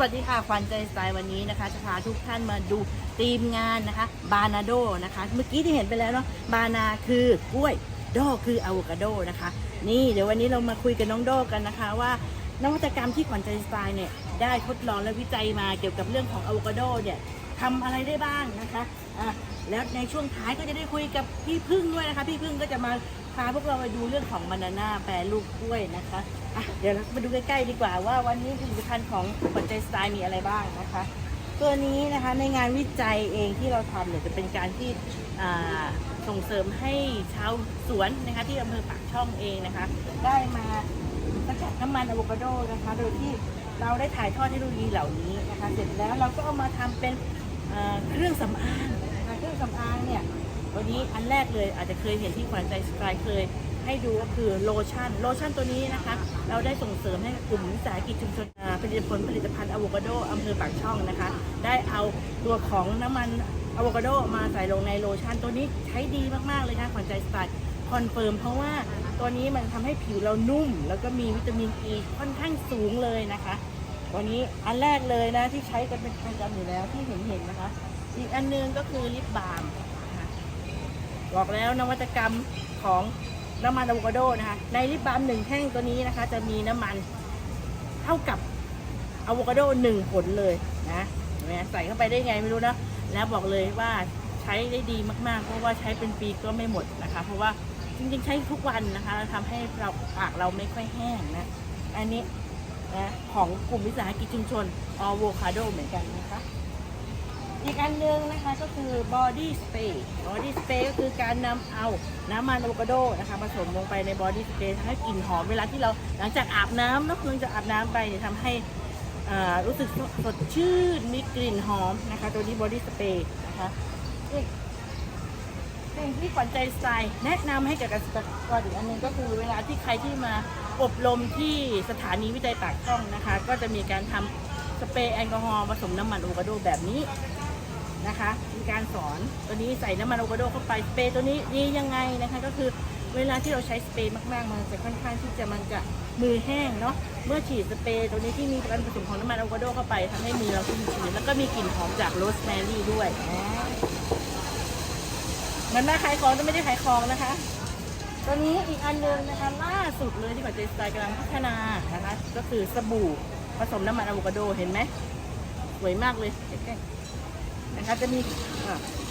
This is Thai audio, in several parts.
วัสดีค่ะควันใจสไตล์วันนี้นะคะ จะพาทุกท่านมาดูทีมงานนะคะ บานาโดนะคะ เมื่อกี้ที่เห็นไปแล้วเนาะบานาคือกล้วยโดคืออะโวคาโดนะคะ นี่เดี๋ยววันนี้เรามาคุยกับน้องโดกันนะคะ ว่านวัตกรรมที่ขวัญใจสไตล์เนี่ยได้ทดลองและวิจัยมาเกี่ยวกับเรื่องของอะโวคาโดเนี่ยทำอะไรได้บ้างนะคะอะแล้วในช่วงท้ายก็จะได้คุยกับพี่พึ่งด้วยนะคะ พี่พึ่งก็จะมา พาพวกเราไปดูเรื่องของบานาน่าแปรรูปกล้วยนะคะอะเดี๋ยวเรามาดูใกล้ๆดีกว่าว่าวันนี้ผลิตภัณฑ์ของขวัญใจสไตล์มีอะไรบ้างนะคะ ตัวนี้นะคะในงานวิจัยเองที่เราทำเนี่ยจะเป็นการที่ส่งเสริมให้ชาวสวนนะคะที่อำเภอปากช่องเองนะคะ ได้มาสกัดน้ำมันอะโวคาโดนะคะ โดยที่เราได้ถ่ายทอดเทคโนโลยีเหล่านี้นะคะ เสร็จแล้วเราก็เอามาทำเป็นเครื่องสำอางนะคะเครื่องสำอางเนี่ย วันนี้อันแรกเลยอาจจะเคยเห็นที่ขวัญใจสกายเคย ให้ดูก็คือโลชั่น โลชั่นตัวนี้นะคะ เราได้ส่งเสริมให้กลุ่มวิสาหกิจชุมชนอาผลิตผลผลิตภัณฑ์อะโวคาโดอำเภอปากช่องนะคะ ได้เอาตัวของน้ำมันอะโวคาโดมาใส่ลงในโลชั่นตัวนี้ใช้ดีมากๆเลยนะขวัญใจสไตล์คอนเฟิร์มเพราะว่าตัวนี้มันทำให้ผิวเรานุ่ม แล้วก็มีวิตามินอ e ีค่อนข้างสูงเลยนะคะตัวนี้อันแรกเลยนะที่ใช้กันเป็นประจำอยู่แล้วที่เห็นเห็นนะคะ อีกอันหนึงก็คือลิปบาล์ม บอกแล้วนวัตกรรมของน้ำมันอะโวคาโดนะคะ ในลิปบาล์มหนึ่งแท่งตัวนี้นะคะ จะมีน้ำมันเท่ากับอะโวคาโดหนึ่งผลเลยนะนไหมใส่เข้าไปได้ไงไม่รู้นะ แล้วบอกเลยว่าใช้ได้ดีมากๆ เพราะว่าใช้เป็นปีก็ไม่หมดนะคะ เพราะว่าจริงๆ ใช้ทุกวันนะคะทำให้เราปากเราไม่ค่อยแห้งนะ อันนี้นะของกลุ่มวิสาหกิจชุมชนอะโวคาโดเหมือนกันนะคะ อีกอันหนึงนะคะก็คือ body spray body spray ก็คือการนำเอาน้ำมันอะโวคาโดนะคะผสมลงไปใน body spray ทำให้กลิ่นหอมเวลาที่เราหลังจากอาบน้ำเนอะหลังจากอาบน้ำไปทำให้รู้สึกสดชื่นมีกลิ่นหอมนะคะ ตัวนี้ body spray นะคะอีกสิ่งที่ขวัญใจสไตล์แนะนำให้กับเกษตรกรอีกอันหนึงก็คือเวลาที่ใครที่มาอบรมที่สถานีวิจัยปากช่องนะคะ ก็จะมีการทำสเปรย์แอลกอฮอล์ผสมน้ำมันอะโวคาโดแบบนี้ นะคะ มีการสอนตัวนี้ใส่น้ำมันอะโวคาโดเข้าไปสเปรย์ตัวนี้ดียังไงนะคะ ก็คือเวลาที่เราใช้สเปรย์มากๆ มันจะค่อนข้างที่จะมันจะมือแห้งเนาะเมื่อฉีดสเปรย์ตัวนี้ที่มีการผสมของน้ำมันอะโวคาโดเข้าไปทำให้มือเราชุ่มชื้นแล้วก็มีกลิ่นหอมจากโรสแมรี่ด้วยมันมาขายของแต่ไม่ได้ขายของนะคะตัวนี้อีกอันหนึงนะคะล่าสุดเลยที่ปัจจัยสไตล์กำลังพัฒนานะคะ ก็คือสบู่ผสมน้ำมันอะโวคาโดเห็นไหมสวยมากเลยใกล้ นะคะจะมี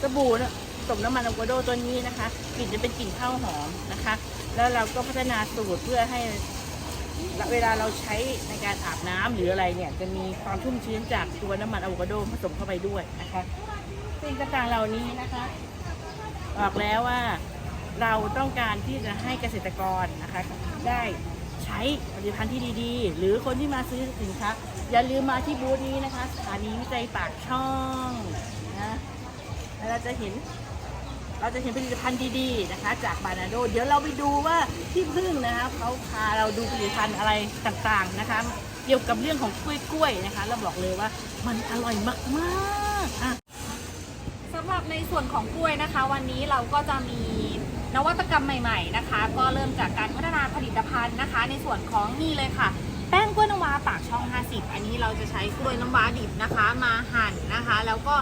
สบู่ผสมน้ำมันอะโวคาโดตัวนี้นะคะกลิ่นจะเป็นกลิ่นข้าวหอมนะคะ แล้วเราก็พัฒนาสูตรเพื่อให้เวลาเราใช้ในการอาบน้ำหรืออะไรเนี่ยจะมีความชุ่มชื้นจากตัวน้ำมันอะโวคาโดผสมเข้าไปด้วยนะคะสิ่งต่างๆเหล่านี้นะคะบอกแล้วว่าเราต้องการที่จะให้เกษตรกรนะคะได้ ใช้ผลิตภัณฑ์ที่ดีๆ หรือคนที่มาซื้อสินค้าอย่าลืมมาที่บูธนี้นะคะสถานีวิจัยปากช่องนะแล้วเราจะเห็น เราจะเห็นผลิตภัณฑ์ดีๆนะคะ จากบานาโดเดี๋ยวเราไปดูว่าที่พึ่งนะคะเขาพาเราดูผลิตภัณฑ์อะไรต่างๆนะคะ เกี่ยวกับเรื่องของกล้วยๆนะคะ เราบอกเลยว่ามันอร่อยมากๆอะสำหรับในส่วนของกล้วยนะคะ วันนี้เราก็จะมี นวัตกรรมใหม่ๆนะคะ ก็เริ่มจากการพัฒนาผลิตภัณฑ์นะคะ ในส่วนของนี่เลยค่ะ แป้งกล้วยน้ำว้าปากช่อง 50 อันนี้เราจะใช้กล้วยน้ำว้าดิบนะคะ มาหั่นนะคะ แล้วก็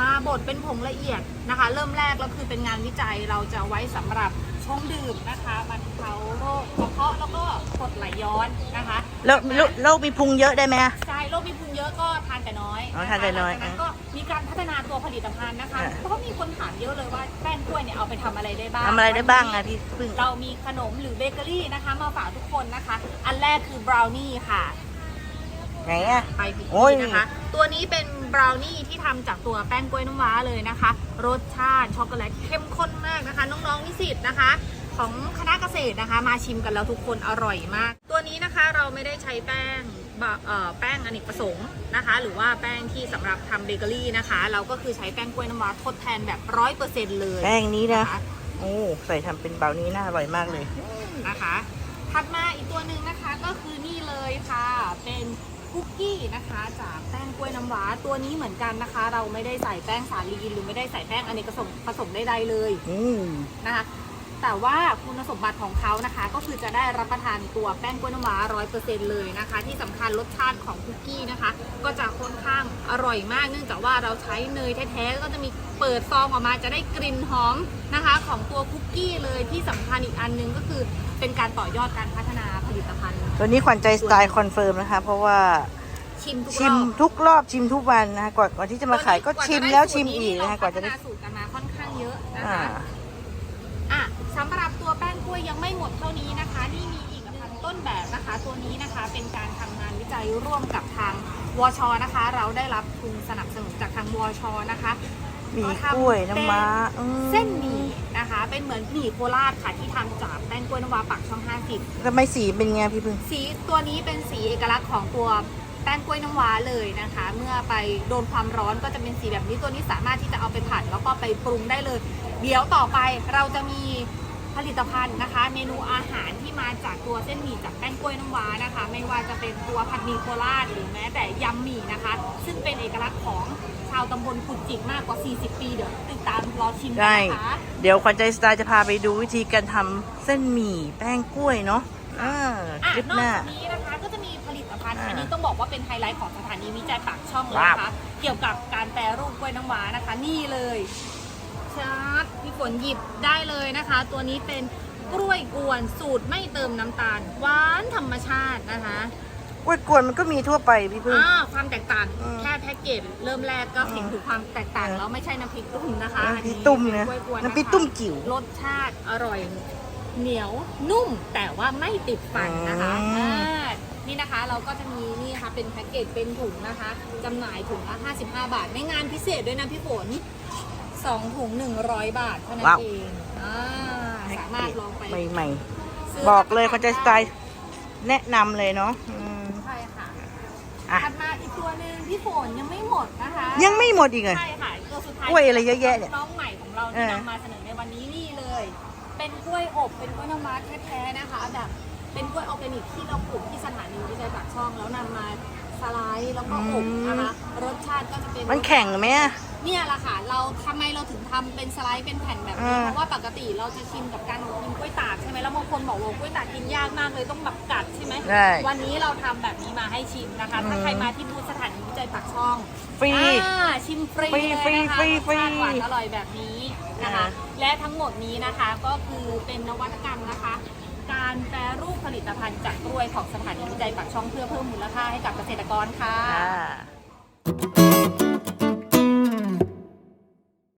มาบดเป็นผงละเอียดนะคะ เริ่มแรกแล้วคือเป็นงานวิจัยเราจะไว้สำหรับชงดื่มนะคะบรรเทาโรคกระเพาะแล้วก็กรดไหลย้อนนะคะแล้วโรคมีพุงเยอะได้ไหมใช่โรคมีพุงเยอะก็ทานแต่น้อยอ๋อทานแต่น้อยหลังจากนั้นก็มีการพัฒนาตัวผลิตภัณฑ์นะคะอ่าเพราะมีคนถามเยอะเลยว่าแป้งกล้วยเนี่ยเอาไปทำอะไรได้บ้างทำอะไรได้บ้างอะพี่พึ่งเรามีขนมหรือเบเกอรี่นะคะ มาฝากทุกคนนะคะ อันแรกคือบราวนี่ค่ะ ไหนอะไปผิดโอ้ย ที่นะคะ ตัวนี้เป็นบราวนี่ที่ทำจากตัวแป้งกล้วยน้ำว้าเลยนะคะ รสชาติช็อกโกแลตเข้มข้นมากนะคะ น้องๆนิสิตนะคะ ของคณะเกษตรนะคะ มาชิมกันแล้วทุกคนอร่อยมาก ตัวนี้นะคะเราไม่ได้ใช้แป้งบะเอ่อแป้งอเนกประสงค์นะคะ หรือว่าแป้งที่สำหรับทำเบเกอรี่นะคะ เราก็คือใช้แป้งกล้วยน้ำว้าทดแทนแบบร้อยเปอร์เซ็นต์เลยแป้งนี้นะ นะคะ โอ้ ใส่ทำเป็นเบานี้น่าอร่อยมากเลย นะคะ ถัดมาอีกตัวหนึ่งนะคะก็คือนี่เลยค่ะ เป็น คุกกี้นะคะจากแป้งกล้วยน้ำว้าตัวนี้เหมือนกันนะคะ เราไม่ได้ใส่แป้งสาลีหรือไม่ได้ใส่แป้งอเนกประสงค์ผสมใดๆเลยอืมนะคะ แต่ว่าคุณสมบัติของเขานะคะ ก็คือจะได้รับประทานตัวแป้งกล้วยน้ำว้าร้อยเปอร์เซ็นต์เลยนะคะ ที่สำคัญรสชาติของคุกกี้นะคะ ก็จะค่อนข้างอร่อยมาก เนื่องจากว่าเราใช้เนยแท้ๆก็จะมีเปิดซองออกมาจะได้กลิ่นหอมนะคะ ของตัวคุกกี้เลยที่สำคัญอีกอันหนึงก็คือเป็นการต่อยอดการพัฒนาผลิตภัณฑ์ ตัวนี้ขวัญใจสไตล์คอนเฟิร์มนะคะ เพราะว่าชิมทุกชิรมอบทุกรอบชิมทุกวันนะคะก่อนก่อนที่จะมาขายก็ชิมแล้วชิมอีกนะคะกว่าจะได้เรพัฒนาสูตรกันมาค่อนข้างเยอะนะอ่าคะอะสำหรับ ตัวแป้งกล้วยยังไม่หมดเท่านี้นะคะ นี่มีอีกหนึ่งต้นแบบนะคะ ตัวนี้นะคะเป็นการทำงานวิจัยร่วมกับทางวชนะคะ เราได้รับทุนสนับสนุนจากทางวชนะคะ หมีกล้วยน้ำม้าอืมเส้นหมี่นะคะ เป็นเหมือนหมี่โคราชค่ะที่ทำจากแป้งกล้วยน้ำว้าปักช่อง 50 ทำไมสีเป็นไงพี่พึ่ง สีตัวนี้เป็นสีเอกลักษณ์ของตัวแป้งกล้วยน้ำว้าเลยนะคะ เมื่อไปโดนความร้อนก็จะเป็นสีแบบนี้ตัวนี้สามารถที่จะเอาไปผัดแล้วก็ไปปรุงได้เลย เดี๋ยวต่อไปเราจะมี ผลิตภัณฑ์นะคะ เมนูอาหารที่มาจากตัวเส้นหมี่จากแป้งกล้วยน้ำว้านะคะ ไม่ว่าจะเป็นตัวผัดหมี่โคราชหรือแม้แต่ยำหมี่นะคะ ซึ่งเป็นเอกลักษณ์ของชาวตำบลกุดจิกมากกว่า 40 ปีเดี๋ยวติดตามรอชิมกันได้นะคะ เดี๋ยวขวัญใจสไตล์จะพาไปดูวิธีการทำเส้นหมี่แป้งกล้วยเนาะอ่าอะคลิปนอกหน้า จากนี้นะคะก็จะมีผลิตภัณฑ์อ่าอันนี้ต้องบอกว่าเป็นไฮไลท์ของสถานีวิจัยปากช่องเลยนะคะเกี่ยวกับการแปรรูปกล้วยน้ำว้านะคะ นี่เลยชาร์ตพี่ฝ นหยิบได้เลยนะคะ ตัวนี้เป็นกล้วยกวนสูตรไม่เติมน้ำตาล หวานธรรมชาตินะคะ กล้วยกวนมันก็มีทั่วไปพี่พึ่ง อ่าความแตกต่างอืมแค่แพ็กเกจเริ่มแรกก็เห็นอืมถึงความแตกต่างเออแล้วไม่ใช่น้ำพริกตุ้มนะคะน้ำพริกตุ้มเนี่ยป็กล้วยกวน้ำพริกะคะตุ้มจิ๋วรสชาติอร่อย เหนียวนุ่มแต่ว่าไม่ติดฟันนะคะอืม อ่านี่นะคะเราก็จะมีนี่ค่ะเป็นแพ็กเกจเป็นถุงนะคะจำหน่ายถุงละ55 บาทในงานพิเศษด้วยนะพี่ฝน 2ถุง100บาทเท่านั้นเองอ่าสามารถลองไปใหม่ซื้ๆ บอกเลยขวัญใจสไตล์แนะนำเลยเนาะอืม ใช่ค่ะอะ ถัดมาอีกตัวหนึ่งพี่ฝนยังไม่หมดนะคะยังไม่หมดอีกเหรอใช่ค่ะตัวสุดท้ายกล้วยอะไรเยอะแยะเนี่ยน้องใหม่ของเราเอที่อนำมาเสนอในวันนี้นี่เลย เป็นกล้วยอบเป็นกล้วยน้ำว้าแท้ๆนะคะแบบเป็นกล้วยออร์แกนิกที่เราปลูกที่สถานีวิจัยปากช่องแล้วนำมาสไลด์แล้วก็อบนะคะรสชาติก็จะเป็นมันแข็งไหมอะ เนี่ยแหละค่ะเราทำไมเราถึงทำเป็นสไลด์เป็นแผ่นแบบนี้อ่า เพราะว่าปกติเราจะชินกับการกินกล้วยตากใช่ไหมแล้วบางคนบอกว่ากล้วยตากกินยากมากเลยต้องแบบกัดใช่ไหมได้ วันนี้เราทำแบบนี้มาให้ชิมนะคะ ถ้าอืมใครมาที่บูธสถานีวิจัยปากช่อง ฟรี อ่าชิมฟรีฟรีเลยนะคะฟรีฟรีสชาติหวานอร่อยแบบนี้นะคะ อ่า และทั้งหมดนี้นะคะก็คือเป็นนวัตกรรมนะคะ การแปรรูปผลิตภัณฑ์จากกล้วยของสถานีวิจัยปากช่องเพื่อเพิ่มมูลค่าให้กับเกษตรกรค่ะ อ่า